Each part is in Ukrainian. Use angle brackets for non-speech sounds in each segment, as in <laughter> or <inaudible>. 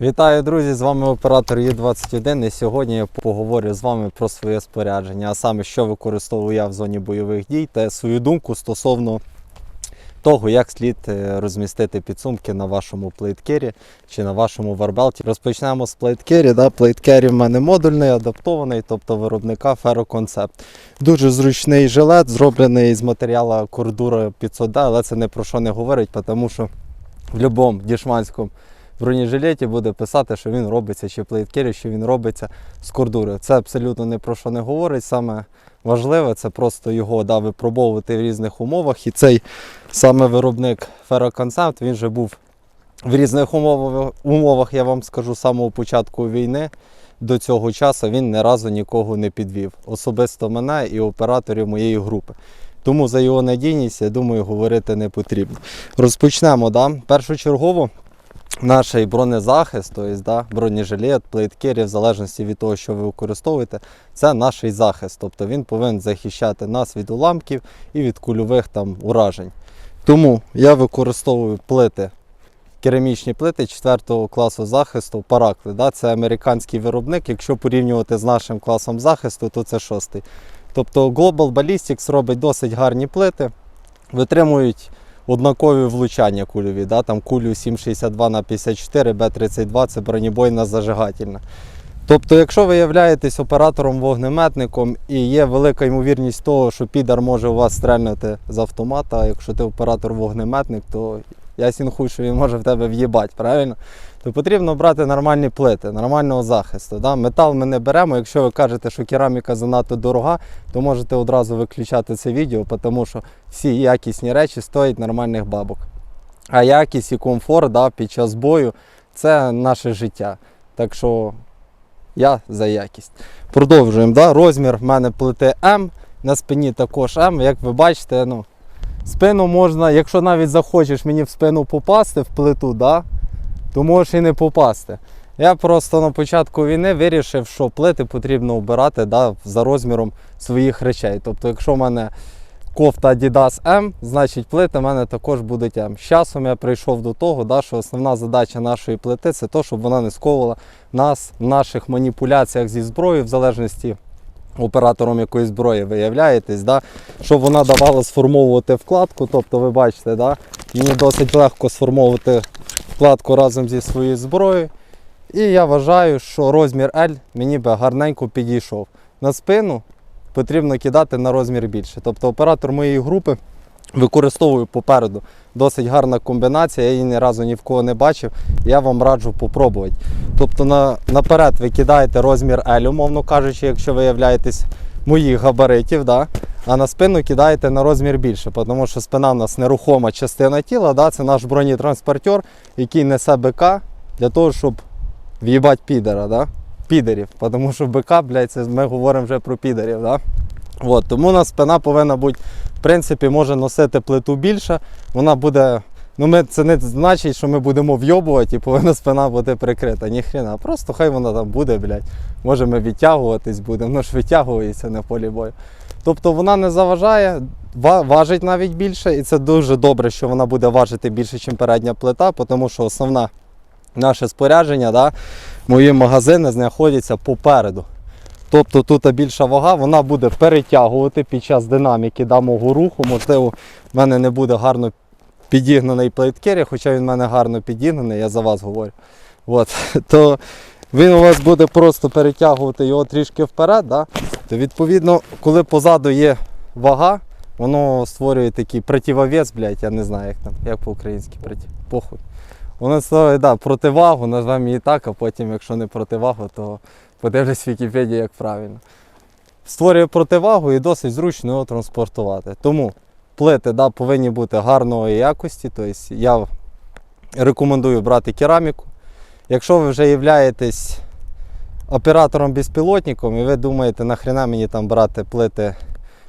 Вітаю, друзі! З вами оператор Є21 і сьогодні я поговорю з вами про своє спорядження, а саме, що використовую я в зоні бойових дій та свою думку стосовно того, як слід е, розмістити підсумки на вашому плейткері чи на вашому варбелті. Розпочнемо з плейткері. Да? Плейткері в мене модульний, адаптований, тобто виробника Ferroconcept. Дуже зручний жилет, зроблений з матеріалу кордура 500D, але це не про що не говорить, тому що в будь-якому дішманському бронежилеті буде писати, що він робиться чи плейткері, що він робиться з кордури. Це абсолютно не про що не говорить. Саме важливе це просто його да, випробовувати в різних умовах. І цей саме виробник Ferroconcept, він вже був в різних умовах, умовах, я вам скажу, з самого початку війни. До цього часу він ні разу нікого не підвів. Особисто мене і операторів моєї групи. Тому за його надійність, я думаю, говорити не потрібно. Розпочнемо. Да? Першочергово наш бронезахист, тобто да, бронежилет, плейткері, в залежності від того, що ви використовуєте, це наш захист. Тобто він повинен захищати нас від уламків і від кульових там уражень. Тому я використовую плити, керамічні плити 4 класу захисту Паракли. Да, це американський виробник. Якщо порівнювати з нашим класом захисту, то це шостий. Тобто Global Ballistics робить досить гарні плити, витримують однакові влучання кульові. Да? Там кулю 7,62 на 54, Б-32 це бронебойна зажигательна. Тобто, якщо ви являєтесь оператором-вогнеметником і є велика ймовірність того, що підар може у вас стрельнути з автомата, якщо ти оператор-вогнеметник, то я сінхую, що він може в тебе в'їбати, правильно? То потрібно брати нормальні плити, нормального захисту. Да? Метал ми не беремо. Якщо ви кажете, що кераміка занадто дорога, то можете одразу виключати це відео, тому що всі якісні речі стоять нормальних бабок. А якість і комфорт да, під час бою це наше життя. Так що я за якість. Продовжуємо. Да? Розмір в мене плити М, на спині також М. Як ви бачите, ну, спину можна, якщо навіть захочеш мені в спину попасти в плиту, да, то можеш і не попасти. Я просто на початку війни вирішив, що плити потрібно обирати да, за розміром своїх речей. Тобто, якщо в мене кофта Adidas M, значить плити в мене також будуть М. З часом я прийшов до того, да, що основна задача нашої плити це то, щоб вона не сковувала нас в наших маніпуляціях зі зброєю, в залежності оператором якоїсь зброї ви являєтесь, да, щоб вона давала сформовувати вкладку. Тобто, ви бачите, да, мені досить легко сформовувати вкладку разом зі своєю зброєю. І я вважаю, що розмір L мені би гарненько підійшов. На спину потрібно кидати на розмір більше. Тобто оператор моєї групи використовую попереду. Досить гарна комбінація, я її ні разу ні в кого не бачив. Я вам раджу попробувати. Тобто на, наперед ви кидаєте розмір L, умовно кажучи, якщо ви являєтесь моїх габаритів, да? а на спину кидаєте на розмір більше, тому що спина в нас нерухома частина тіла, да? це наш бронетранспортер, який несе БК для того, щоб в'їбати підера. Да? Підерів, тому що БК, блядь, це ми говоримо вже про підерів. Да? От, тому у нас спина повинна бути, в принципі, може носити плиту більше. Вона буде. Ну, ми, це не значить, що ми будемо вйобувати і повинна спина бути прикрита. Ніхрена. Просто хай вона там буде, блядь. Може ми відтягуватись будемо, воно ж витягується на полі бою. Тобто вона не заважає, важить навіть більше, і це дуже добре, що вона буде важити більше, ніж передня плита, тому що основна наше спорядження, да, мої магазини знаходяться попереду. Тобто тут більша вага, вона буде перетягувати під час динаміки да, мого руху. Можливо, в мене не буде гарно підігнаний плейткері, хоча він в мене гарно підігнаний, я за вас говорю. От, <laughs> то він у вас буде просто перетягувати його трішки вперед. Да? То відповідно, коли позаду є вага, воно створює такий противовес, блядь, я не знаю, як там, як по-українськи. Похуй. Воно створює да, противагу, назвемо її так, а потім, якщо не противагу, то подивлюсь в Вікіпедії, як правильно. Створює противагу і досить зручно його транспортувати. Тому плити да, повинні бути гарної якості. Тобто я рекомендую брати кераміку. Якщо ви вже являєтесь оператором-безпілотником і ви думаєте, нахрена мені там брати плити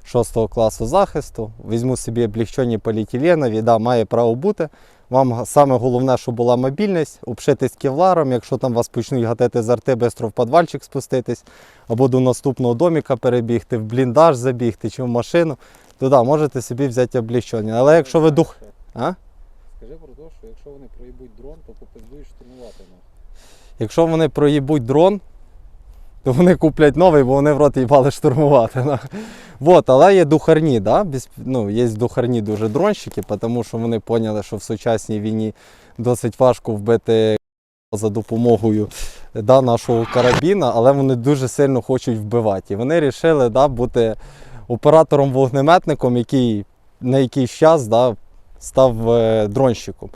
6 класу захисту, візьму собі облегчені поліетиленові, да, має право бути. Вам саме головне, щоб була мобільність, обшитись кевларом, якщо там вас почнуть гатити з арти, швидко в підвальчик спуститись, або до наступного доміка перебігти, в бліндаж забігти чи в машину, то да, можете собі взяти облегчені. Але якщо ви дух. А? Скажи про те, що якщо вони проїбуть дрон, то попиздують штурмувати нас. Якщо вони проїбуть дрон, то вони куплять новий, бо вони в рот їбали штурмувати. да. Вот, але є духарні, да? без- ну, є духарні дуже дронщики, тому що вони поняли, що в сучасній війні досить важко вбити за допомогою да, нашого карабіна, але вони дуже сильно хочуть вбивати. І вони вирішили да, бути оператором-вогнеметником, який на якийсь час да, став е, дронщиком.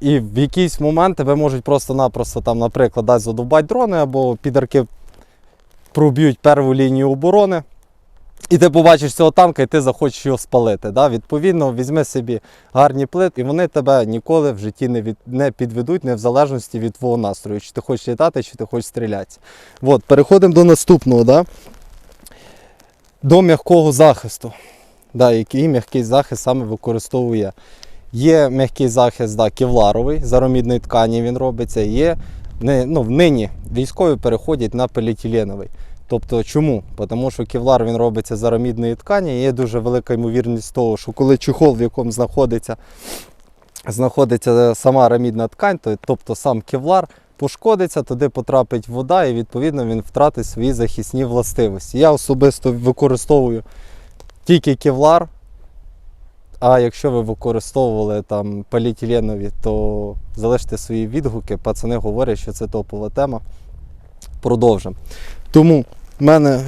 І в якийсь момент тебе можуть просто-напросто, там, наприклад, дати задовбати дрони або підарки проб'ють перву лінію оборони. І ти побачиш цього танка, і ти захочеш його спалити. Да? Відповідно, візьми собі гарні плити, і вони тебе ніколи в житті не, від, не підведуть, не в залежності від твого настрою, чи ти хочеш літати, чи ти хочеш стріляти. От, переходимо до наступного. Да? До м'якого захисту. Да, який м'який захист саме використовує. Є м'який захист да, кевларовий, з аромідної ткані він робиться. Є не, ну, нині військові переходять на поліетиленовий. Тобто чому? Тому що кевлар він робиться з арамідної ткані, і є дуже велика ймовірність того, що коли чехол, в якому знаходиться, знаходиться сама арамідна ткань, то, тобто сам кевлар пошкодиться, туди потрапить вода, і відповідно він втратить свої захисні властивості. Я особисто використовую тільки кевлар. А якщо ви використовували там поліетиленові, то залиште свої відгуки. Пацани говорять, що це топова тема. Продовжимо. Тому в мене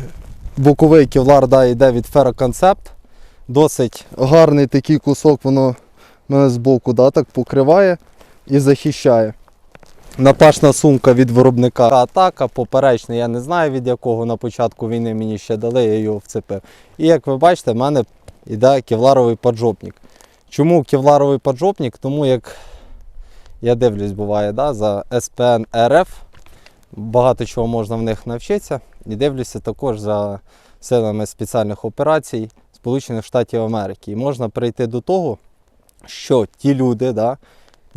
боковий кевлар да, йде від Ferroconcept. Досить гарний такий кусок, воно мене збоку да, так покриває і захищає. Напашна сумка від виробника атака, поперечна, я не знаю від якого на початку війни мені ще дали, я його вцепив. І як ви бачите, в мене йде кевларовий поджопник. Чому кевларовий поджопник? Тому як я дивлюсь, буває, да, за СПН РФ. Багато чого можна в них навчитися. І дивлюся також за силами спеціальних операцій Сполучених Штатів Америки. І можна прийти до того, що ті люди, да,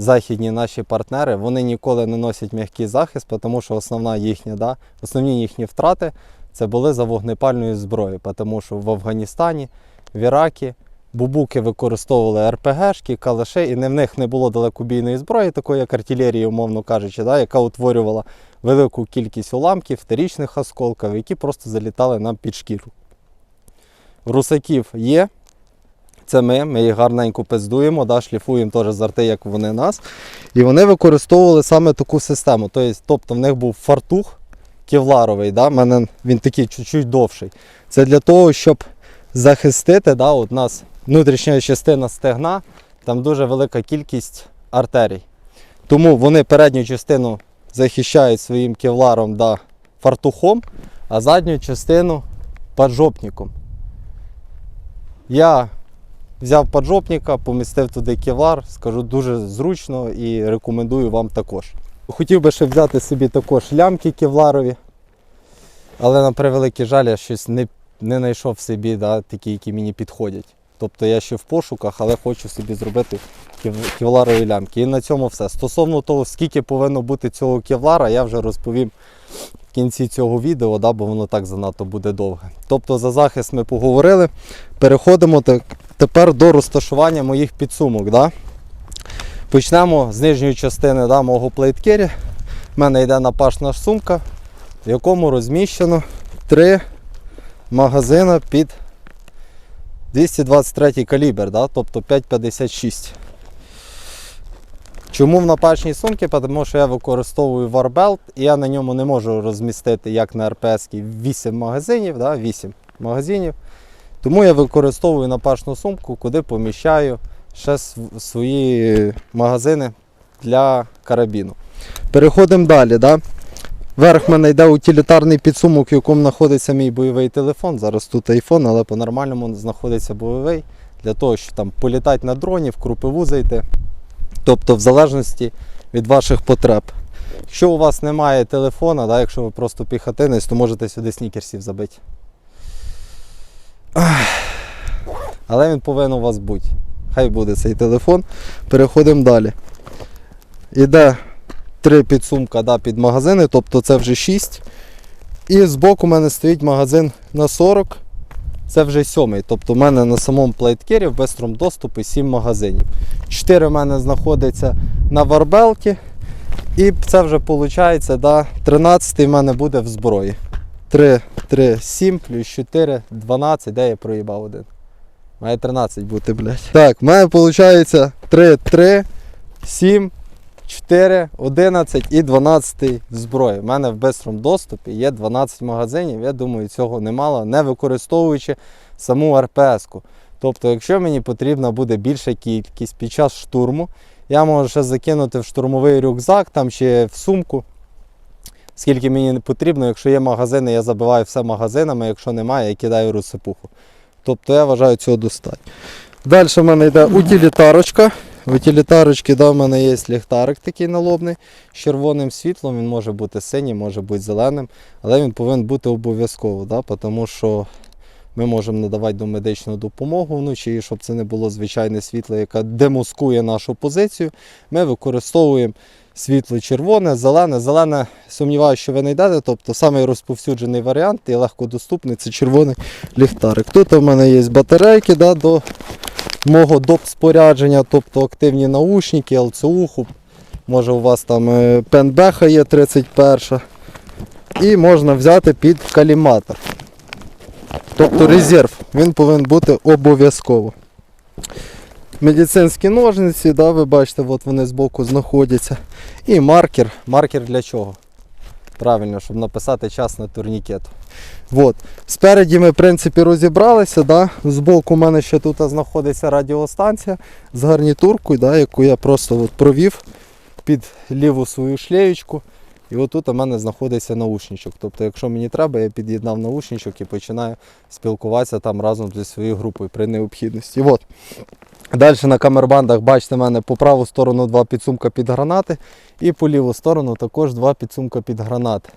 західні наші партнери, вони ніколи не носять м'який захист, тому що основна їхня, да, основні їхні втрати це були за вогнепальною зброєю, тому що в Афганістані, в Іракі бубуки використовували РПГшки, калаши, і не в них не було далекобійної зброї, такої як артилерії, умовно кажучи, да, яка утворювала велику кількість уламків, вторічних осколків, які просто залітали нам під шкіру. Русаків є. Це ми, ми їх гарненько пиздуємо, да, шліфуємо теж з арти, як вони нас. І вони використовували саме таку систему. Тобто, тобто в них був фартух кевларовий, да, мене він такий чуть-чуть довший. Це для того, щоб захистити, да, от нас внутрішня частина стегна, там дуже велика кількість артерій. Тому вони передню частину захищають своїм кевларом да, фартухом, а задню частину поджопником. Я взяв поджопника, помістив туди кевлар, скажу дуже зручно і рекомендую вам також. Хотів би ще взяти собі також лямки кевларові, але на превеликий жаль, я щось не, не знайшов собі да, такі, які мені підходять. Тобто я ще в пошуках, але хочу собі зробити кев- кевларові лямки. І на цьому все. Стосовно того, скільки повинно бути цього кевлара, я вже розповім в кінці цього відео, да, бо воно так занадто буде довге. Тобто за захист ми поговорили. Переходимо тепер до розташування моїх підсумок. Да? Почнемо з нижньої частини да, мого плейткері. У мене йде напашна сумка, в якому розміщено три магазини під 223 калібр, да? тобто 5,56. Чому в напачній сумці? Тому що я використовую Warbelt і я на ньому не можу розмістити, як на РПС, 8 магазинів, да? 8 магазинів. Тому я використовую напашну сумку, куди поміщаю ще свої магазини для карабіну. Переходимо далі. Да? Вверх мене йде утилітарний підсумок, в якому знаходиться мій бойовий телефон. Зараз тут iPhone, але по-нормальному знаходиться бойовий для того, щоб там політати на дроні, в крупиву зайти. Тобто, в залежності від ваших потреб. Якщо у вас немає телефона, да, якщо ви просто піхотинець, то можете сюди снікерсів забити. Але він повинен у вас бути. Хай буде цей телефон. Переходимо далі. Іде три підсумка да, під магазини, тобто це вже 6. І збоку у мене стоїть магазин на 40. Це вже сьомий. Тобто у мене на самому плейткері в бистрому доступі 7 магазинів. 4 в мене знаходиться на варбелті. І це вже виходить, да, 13 в мене буде в зброї. 3, 3, 7 плюс 4, 12, де я проїбав один. Має 13 бути, блядь. Так, в мене виходить 3, 3, 7, 4, 11 і 12 зброї. У мене в бистрому доступі є 12 магазинів. Я думаю, цього немало, не використовуючи саму РПС-ку. Тобто, якщо мені потрібна буде більша кількість під час штурму, я можу ще закинути в штурмовий рюкзак там чи в сумку. Скільки мені потрібно, якщо є магазини, я забиваю все магазинами, якщо немає, я кидаю розсипуху. Тобто я вважаю цього достатньо. Далі в мене йде утилітарочка. В утилітарочці да, в мене є ліхтарик такий налобний з червоним світлом. Він може бути синім, може бути зеленим, але він повинен бути обов'язково, да, тому що ми можемо надавати домедичну допомогу вночі, щоб це не було звичайне світло, яке демаскує нашу позицію. Ми використовуємо світло червоне, зелене. Зелене, сумніваюся, що ви не йдете. Тобто самий розповсюджений варіант і легкодоступний це червоний ліхтарик. Тут у мене є батарейки да, до мого доп спорядження, тобто активні наушники, ЛЦУху. Може у вас там е, пенбеха є 31. І можна взяти під каліматор. Тобто резерв, він повинен бути обов'язково. Медицинські ножниці, да, ви бачите, от вони збоку знаходяться. І маркер. Маркер для чого? Правильно, щоб написати час на турнікету. От. Спереді ми, в принципі, розібралися. Да? Збоку у мене ще тут знаходиться радіостанція з гарнітуркою, да, яку я просто от провів під ліву свою шлеєчку. І отут у мене знаходиться наушничок. Тобто, якщо мені треба, я під'єднав наушничок і починаю спілкуватися там разом зі своєю групою при необхідності. От. Далі на камербандах, бачите, мене по праву сторону два підсумка під гранати, і по ліву сторону також два підсумка під гранати.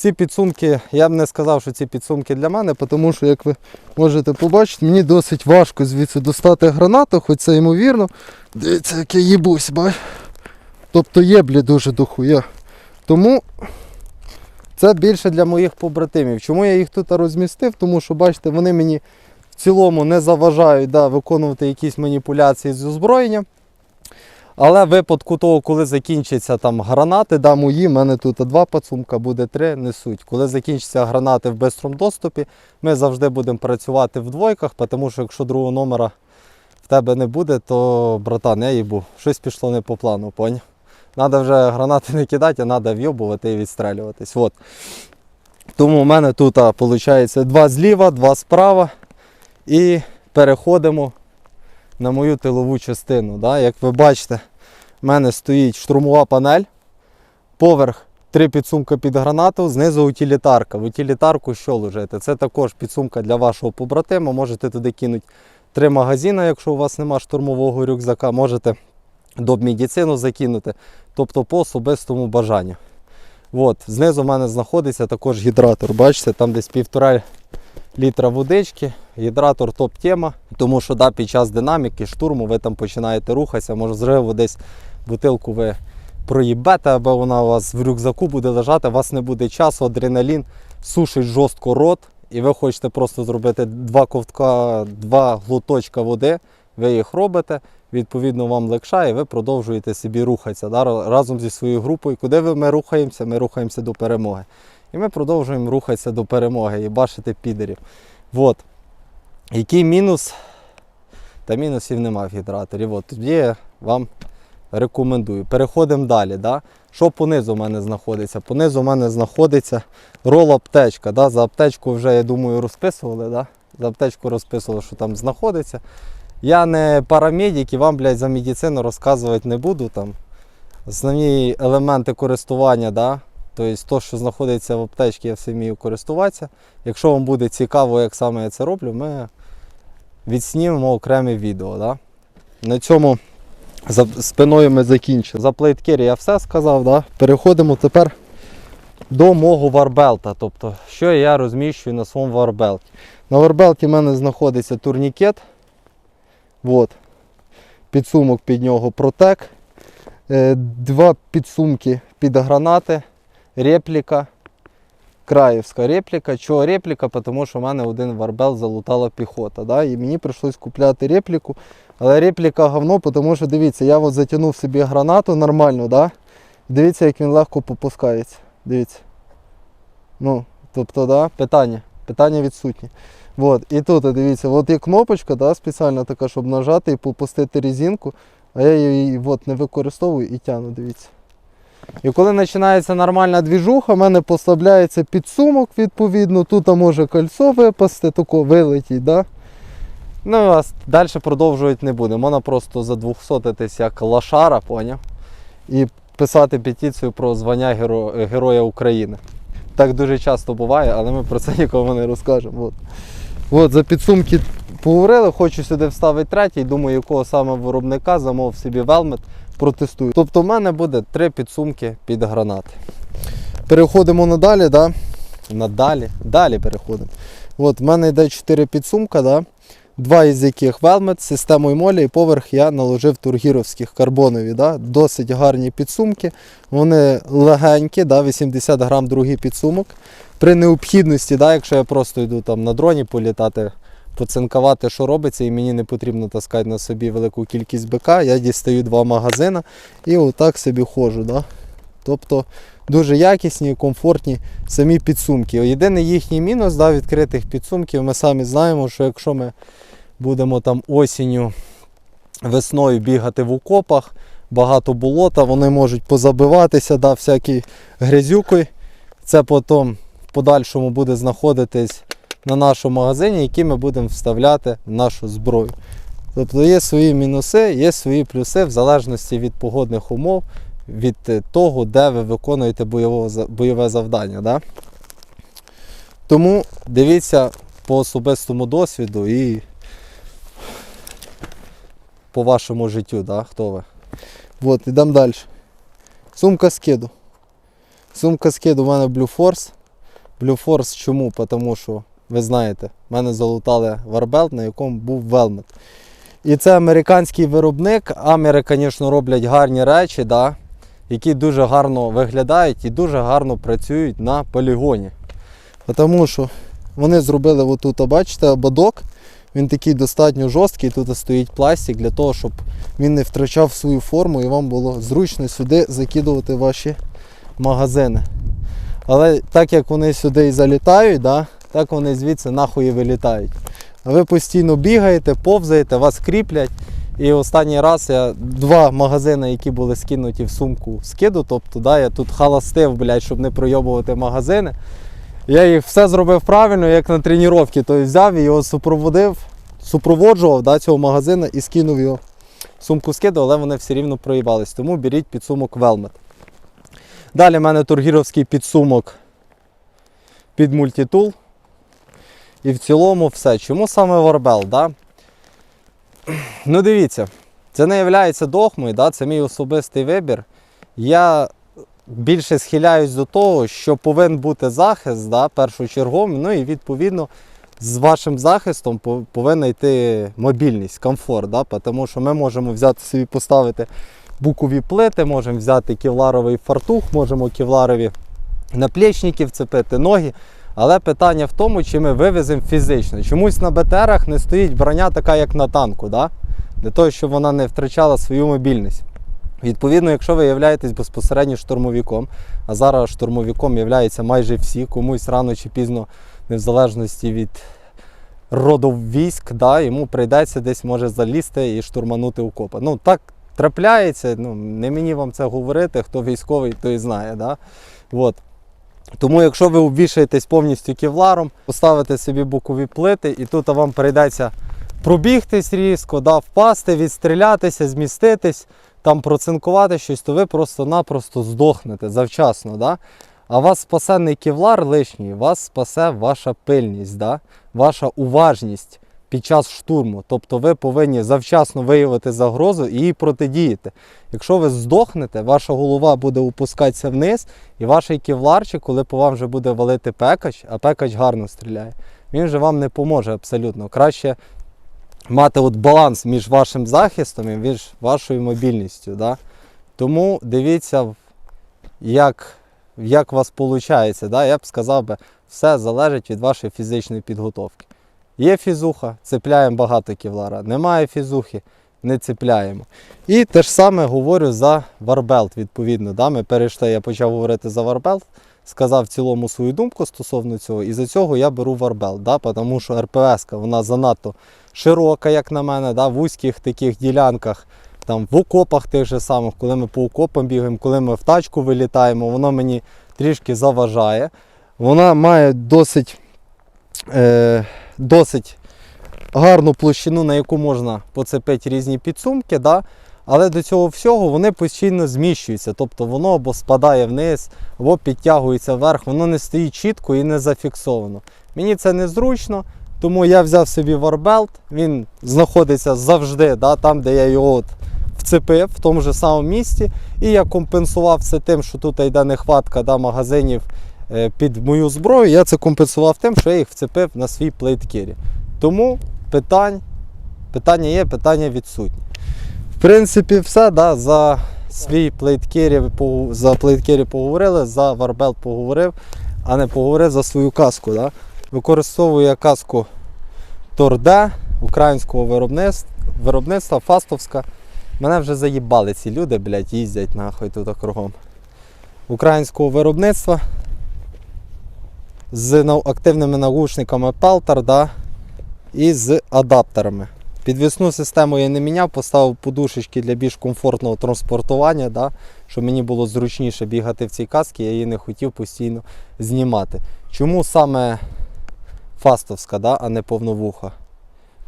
Ці підсумки, я б не сказав, що ці підсумки для мене, тому що, як ви можете побачити, мені досить важко звідси достати гранату, хоч це ймовірно. Дивіться, як я їбусь, бач. Тобто є, блі, дуже дохуя. Тому це більше для моїх побратимів. Чому я їх тут розмістив? Тому що, бачите, вони мені в цілому не заважають да, виконувати якісь маніпуляції з озброєнням. Але в випадку того, коли закінчаться там гранати, да, мої, в мене тут два пацумка, буде три, несуть. Коли закінчаться гранати в бистрому доступі, ми завжди будемо працювати в двойках, тому що якщо другого номера в тебе не буде, то братан, я їбу, щось пішло не по плану, поняв? Треба вже гранати не кидати, а треба вйобувати і відстрелюватись. От. Тому в мене тут виходить два зліва, два справа. І переходимо на мою тилову частину. Да? Як ви бачите, в мене стоїть штурмова панель, поверх три підсумки під гранату, знизу утилітарка. В утилітарку що ложити? Це також підсумка для вашого побратима. Можете туди кинути три магазини, якщо у вас немає штурмового рюкзака, можете до медицину закинути, тобто по особистому бажанню. От, знизу в мене знаходиться також гідратор. Бачите, там десь півтора літра водички. Гідратор топ-тема, тому що да, під час динаміки, штурму ви там починаєте рухатися, можливо, десь бутилку ви проїбете, або вона у вас в рюкзаку буде лежати, у вас не буде часу, адреналін сушить жорстко рот, і ви хочете просто зробити два ковтка, два глоточка води, ви їх робите, відповідно вам легша, і ви продовжуєте собі рухатися да, разом зі своєю групою. Куди ви ми рухаємося? Ми рухаємося до перемоги. І ми продовжуємо рухатися до перемоги і бачити підерів. От. Який мінус? Та мінусів немає в гідраторі. От, тоді я вам рекомендую. Переходимо далі. Да? Що понизу в мене знаходиться? Понизу в мене знаходиться рол аптечка. Да? За аптечку вже, я думаю, розписували. Да? За аптечку розписували, що там знаходиться. Я не парамедик і вам, блядь, за медицину розказувати не буду. Там. Основні елементи користування, да? Тобто то, що знаходиться в аптечці, я все вмію користуватися. Якщо вам буде цікаво, як саме я це роблю, ми відснімемо окреме відео. Да? На цьому за спиною ми закінчили. За плейткері я все сказав. Да? Переходимо тепер до мого варбелта. Тобто, що я розміщую на своєму варбелті. На варбелті в мене знаходиться турнікет. От. Підсумок під нього протек. Е, Два підсумки під гранати, репліка, краївська репліка. Чого репліка? Тому що в мене один варбел залутала піхота. Да? І мені прийшлось купляти репліку. Але репліка говно, тому що дивіться, я от затягнув собі гранату нормально, да? Дивіться, як він легко попускається. Дивіться. Ну, тобто, да, питання. Питання відсутні. От, і тут, дивіться, от є кнопочка, да, спеціальна така, щоб нажати і попустити резинку, а я її от, не використовую і тягну, дивіться. І коли починається нормальна двіжуха, в мене послабляється підсумок, відповідно, тут може кольцо випасти, тако вилетіть, да? Ну, а далі продовжувати не буде. Можна просто задвухсотитись як лошара, поняв? І писати петицію про звання Геро... Героя України. Так дуже часто буває, але ми про це нікому не розкажемо. От. От, за підсумки поговорили, хочу сюди вставити третій, думаю, якого саме виробника замов собі велмет, протестую. Тобто в мене буде три підсумки під гранати. Переходимо надалі, да? Надалі. Далі переходимо. От, в мене йде чотири підсумка, да? два із яких велмет з системою молі, і поверх я наложив тургіровських карбонові. Да? Досить гарні підсумки. Вони легенькі, да? 80 грам другий підсумок. При необхідності, да, якщо я просто йду там на дроні політати, поцинкувати, що робиться, і мені не потрібно таскати на собі велику кількість БК, я дістаю два магазини і отак собі ходжу. Да? Тобто дуже якісні, комфортні самі підсумки. Єдиний їхній мінус да, відкритих підсумків, ми самі знаємо, що якщо ми будемо там осінню, весною бігати в окопах, багато болота, вони можуть позабиватися, да, всякі грязюкою. Це потім в подальшому буде знаходитись на нашому магазині, який ми будемо вставляти в нашу зброю. Тобто є свої мінуси, є свої плюси в залежності від погодних умов, від е, того, де ви виконуєте бойове завдання. Да? Тому дивіться по особистому досвіду і по вашому життю, да? хто ви. От, ідемо далі. Сумка скиду. Сумка скиду у мене Blue Force. Blue Force чому? Тому що, ви знаєте, в мене залутали варбелт, на якому був велмет. І це американський виробник. Амери, звісно, роблять гарні речі, да, які дуже гарно виглядають і дуже гарно працюють на полігоні. Тому що вони зробили отут, бачите, ободок. Він такий достатньо жорсткий, тут стоїть пластик для того, щоб він не втрачав свою форму і вам було зручно сюди закидувати ваші магазини. Але так як вони сюди і залітають, да, так вони звідси нахуй вилітають. Ви постійно бігаєте, повзаєте, вас кріплять. І останній раз я два магазини, які були скинуті в сумку скиду, тобто да, я тут халастив, блядь, щоб не пройобувати магазини. Я їх все зробив правильно, як на тренуванні. Тобто взяв і його супроводив, супроводжував да, цього магазину і скинув його сумку скиду, але вони все рівно проїбались. Тому беріть підсумок Велмет. Далі в мене тургіровський підсумок під мультитул. І в цілому все. Чому саме Варбел? Да? Ну дивіться, це не є догмою, да? це мій особистий вибір. Я більше схиляюсь до того, що повинен бути захист да, першочерговим, ну і відповідно з вашим захистом повинна йти мобільність, комфорт. Да? Тому що ми можемо взяти собі поставити букові плити, можемо взяти кевларовий фартух, можемо кевларові наплічники вцепити, ноги. Але питання в тому, чи ми вивеземо фізично. Чомусь на БТРах не стоїть броня така, як на танку, да? для того, щоб вона не втрачала свою мобільність. Відповідно, якщо ви являєтесь безпосередньо штурмовиком, а зараз штурмовиком являються майже всі, комусь рано чи пізно, не в залежності від роду військ, да, йому прийдеться десь може залізти і штурманути окопи. Ну так трапляється, ну, не мені вам це говорити, хто військовий, той знає. Да? От. Тому, якщо ви обвішаєтесь повністю кевларом, поставите собі бокові плити, і тут вам прийдеться пробігтись різко, да, впасти, відстрілятися, зміститись, там процинкувати щось, то ви просто-напросто здохнете завчасно. Да? А вас спасе не кевлар лишній, вас спасе ваша пильність, да? ваша уважність під час штурму. Тобто ви повинні завчасно виявити загрозу і їй протидіяти. Якщо ви здохнете, ваша голова буде опускатися вниз, і ваш кевларчик, коли по вам вже буде валити пекач, а пекач гарно стріляє, він вже вам не поможе абсолютно. Краще мати от баланс між вашим захистом і між вашою мобільністю. Да? Тому дивіться, як, як у вас виходить. Да? Я б сказав, би, все залежить від вашої фізичної підготовки. Є фізуха, цепляємо багато кевлара. Немає фізухи, не цепляємо. І те ж саме говорю за варбелт, відповідно. Да? Ми перейшли, я почав говорити за варбелт, сказав в цілому свою думку стосовно цього, і за цього я беру варбелт, да? тому що РПС вона занадто широка, як на мене, да? в вузьких таких ділянках, там, в окопах тих же самих, коли ми по окопам бігаємо, коли ми в тачку вилітаємо, воно мені трішки заважає. Вона має досить, е, досить гарну площину, на яку можна поцепити різні підсумки. Да? Але до цього всього вони постійно зміщуються. Тобто воно або спадає вниз, або підтягується вверх, воно не стоїть чітко і не зафіксовано. Мені це незручно, тому я взяв собі варбелт, він знаходиться завжди да, там, де я його от вцепив, в тому ж самому місці. І я компенсував це тим, що тут йде нехватка да, магазинів під мою зброю. Я це компенсував тим, що я їх вцепив на свій плейткері. Тому питань, питання є, питання відсутні. В принципі, все. Да, за свій плейткері, за плейткері поговорили, за варбелт поговорив, а не поговорив за свою каску. Да. Використовую я каску Торде українського виробництва, виробництва фастовська. Мене вже заїбали ці люди, блядь, їздять нахуй тут кругом. Українського виробництва з активними наушниками Peltor, да, і з адаптерами. Підвісну систему я не міняв, поставив подушечки для більш комфортного транспортування, да, щоб мені було зручніше бігати в цій касці, я її не хотів постійно знімати. Чому саме фастовська, да, а не повновуха?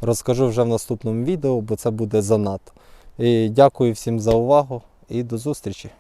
Розкажу вже в наступному відео, бо це буде занадто. І дякую всім за увагу і до зустрічі!